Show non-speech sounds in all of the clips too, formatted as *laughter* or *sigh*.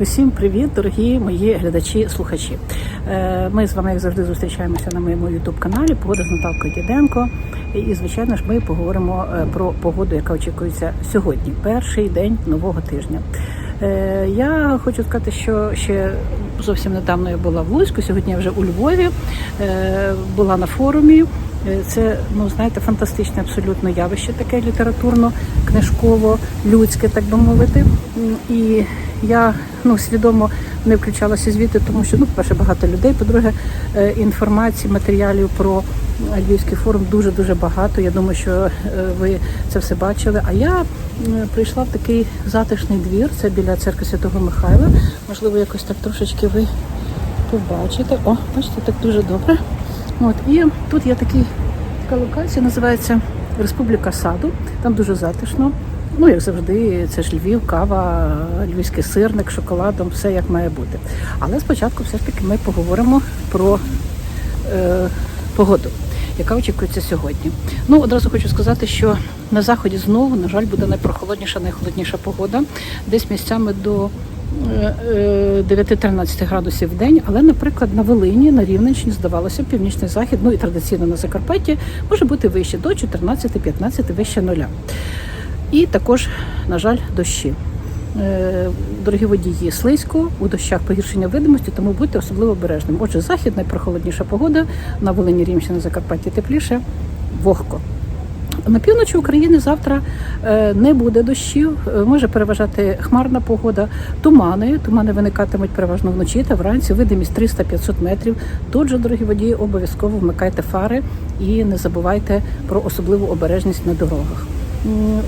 Усім привіт, дорогі мої глядачі, слухачі. Е, Ми з вами, як завжди, зустрічаємося на моєму ютуб каналі Погода з Наталкою Діденко. І, звичайно ж, ми поговоримо е, про погоду, яка очікується сьогодні, перший день нового тижня. Е, Я хочу сказати, що ще зовсім недавно я була в Луцьку, сьогодні я вже у Львові, була на форумі. Е, Це, ну знаєте, фантастичне абсолютно явище, таке літературно, книжково, людське, так би мовити. І я ну свідомо не включалася звідти, тому що ну, по-перше, багато людей. По-друге, е, інформації, матеріалів про Львівський форум дуже дуже багато. Я думаю, що е, ви це все бачили. А я прийшла в такий затишний двір. Це біля церкви Святого Михайла. Можливо, якось так трошечки ви побачите. О, бачите, так дуже добре. От і тут є такий така локація, називається Республіка Саду. Там дуже затишно. Ну, як завжди, це ж Львів, кава, львівський сирник, шоколадом, все як має бути. Але спочатку все ж таки ми поговоримо про е, погоду, яка очікується сьогодні. Ну, одразу хочу сказати, що на заході знову, на жаль, буде найпрохолодніша, найхолодніша погода, десь місцями до 9-13 градусів в день, але, наприклад, на Волині, на Рівненщині, здавалося, північний захід, ну і традиційно на Закарпатті, може бути вище до 14-15 вище нуля. І також, на жаль, дощі. Е, Дорогі водії, слизько, у дощах погіршення видимості, тому будьте особливо обережними. Отже, захід найпрохолодніша погода, на Волині Рівнщина, Закарпатті тепліше, вогко. На півночі України завтра е, не буде дощів, е, може переважати хмарна погода, тумани. Тумани виникатимуть переважно вночі та вранці. Видимість 300-500 метрів. Тут же, дорогі водії, обов'язково вмикайте фари і не забувайте про особливу обережність на дорогах.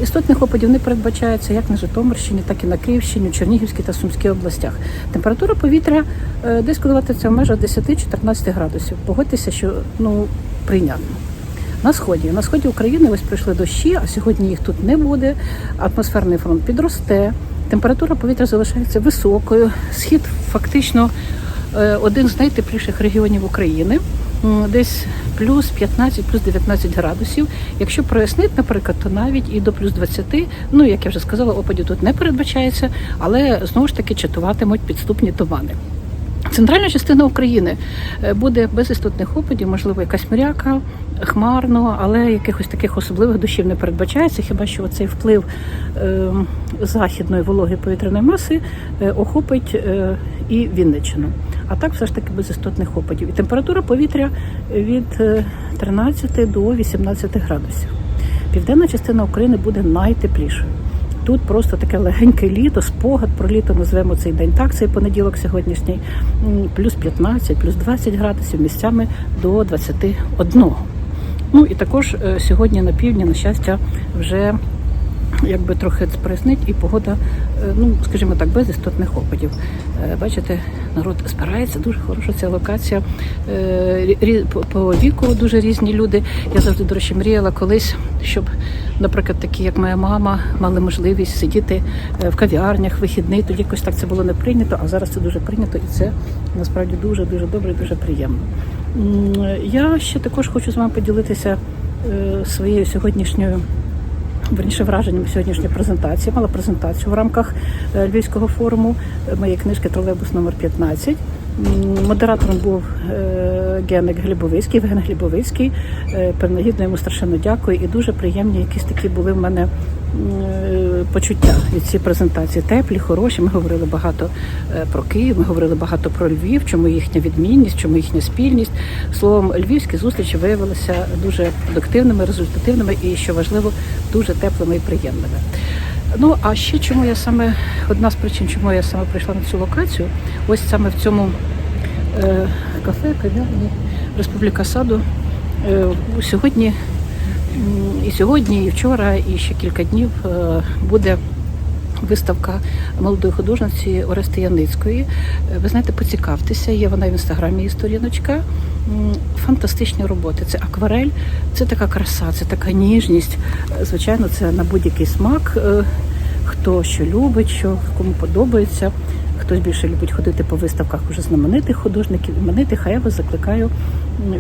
Істотних опадів не передбачається як на Житомирщині, так і на Київщині, Чернігівській та Сумській областях. Температура повітря е, десь коливатиметься в межах 10-14 градусів. Погодьтеся, що ну прийнятно. На сході на сході України ось прийшли дощі, а сьогодні їх тут не буде. Атмосферний фронт підросте. Температура повітря залишається високою. Схід фактично е, один з найтепліших регіонів України. Десь плюс 15, плюс 19 градусів. Якщо прояснить, наприклад, то навіть і до плюс 20, ну як я вже сказала, опадів тут не передбачається, але знову ж таки чатуватимуть підступні тумани. Центральна частина України е, буде без істотних опадів, можливо, якась мряка, хмарно, але якихось таких особливих дощів не передбачається. Хіба що цей вплив е, західної вологої повітряної маси е, охопить е, і Вінниччину. А так все ж таки без істотних опадів. І температура повітря від е, 13 до 18 градусів. Південна частина України буде найтеплішою. Тут просто таке легеньке літо, спогад про літо назвемо цей день так, цей понеділок сьогоднішній, плюс 15, плюс 20 градусів, місцями до 21. Ну і також е, сьогодні на півдні, на щастя, вже якби трохи прояснить і погода, ну скажімо так, без істотних опадів. Е, Бачите, народ збирається, дуже хороша ця локація. Е, по- віку дуже різні люди. Я завжди, до речі, мріяла колись, щоб, наприклад, такі, як моя мама, мали можливість сидіти е, в кав'ярнях, вихідний. Тоді якось так це було не прийнято, а зараз це дуже прийнято, і це насправді дуже дуже добре, і дуже приємно. Я ще також хочу з вами поділитися е, своєю сьогоднішньою верніше враженням сьогоднішньої презентації. Мала презентацію в рамках е, Львівського форуму е, моєї книжки Тролейбус номер 15 Модератором був е, Генек Глібовицький, Євген Глібовицький. Принагідно йому страшенно дякую. І дуже приємні якісь такі були в мене почуття від цієї презентації. Теплі, хороші. Ми говорили багато е, про Київ, ми говорили багато про Львів, чому їхня відмінність, чому їхня спільність. Словом, львівські зустрічі виявилися дуже продуктивними, результативними і, що важливо, дуже теплими і приємними. Ну а ще чому я саме одна з причин, чому я саме прийшла на цю локацію, ось саме в цьому е, кафе, кав'ярні Республіка Саду. Е, сьогодні і сьогодні, і вчора, і ще кілька днів е, буде виставка молодої художниці Орести Яницької. Е, Ви знаєте, поцікавтеся, є вона в інстаграмі її сторіночка. Фантастичні роботи. Це акварель, це така краса, це така ніжність. Е, Звичайно, це на будь-який смак. Хто що любить, що кому подобається. Хтось більше любить ходити по виставках уже знаменитих художників, іменитих. А я вас закликаю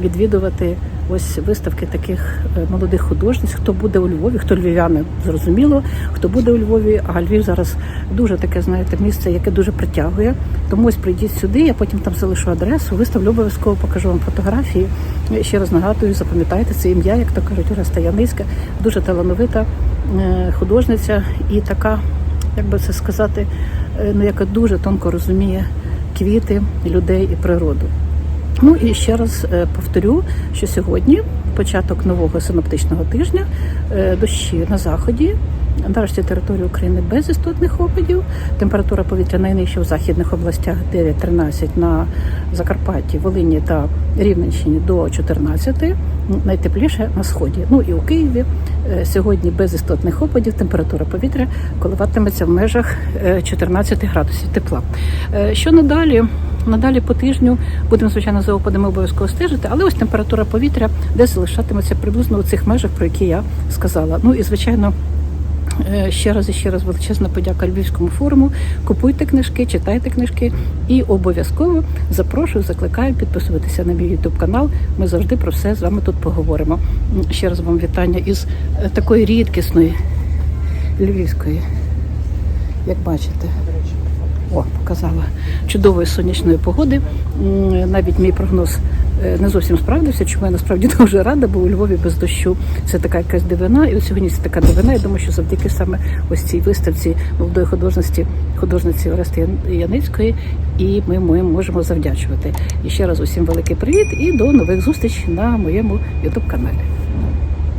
відвідувати ось виставки таких е, молодих художниць. Хто буде у Львові, хто львів'яни, зрозуміло, хто буде у Львові. А Львів зараз дуже таке, знаєте, місце, яке дуже притягує. Тому ось прийдіть сюди. Я потім там залишу адресу, виставлю обов'язково покажу вам фотографії. Ще раз нагадую, запам'ятайте це ім'я, як то кажуть, Ореста Стаяницька, дуже талановита е, художниця і така, як би це сказати, ну яка дуже тонко розуміє квіти, людей і природу. Ну і ще раз е, повторю, що сьогодні початок нового синоптичного тижня, е, дощі на заході. Нарешті території України без істотних опадів. Температура повітря найнижча в західних областях 9-13 на Закарпатті, Волині та Рівненщині до 14, найтепліше на сході. Ну і у Києві е, сьогодні без істотних опадів температура повітря коливатиметься в межах е, 14 градусів тепла. Е, Що надалі? Надалі по тижню будемо звичайно за опадами обов'язково стежити, але ось температура повітря десь залишатиметься приблизно у цих межах, про які я сказала. Ну і звичайно. Е, Ще раз і ще раз величезна подяка Львівському форуму. Купуйте книжки, читайте книжки і обов'язково запрошую, закликаю підписуватися на мій ютуб канал. Ми завжди про все з вами тут поговоримо. Ще раз вам вітання із е, такої рідкісної львівської, як бачите. О, показала чудової сонячної погоди. Навіть мій прогноз не зовсім справдився. Чому я насправді *laughs* дуже рада, бо у Львові без дощу це така якась дивина. І от сьогодні це така дивина. Я думаю, що завдяки саме ось цій виставці молодої художності, художниці Орести Яницької, і ми, ми можемо завдячувати. І ще раз усім великий привіт і до нових зустрічей на моєму ютуб каналі.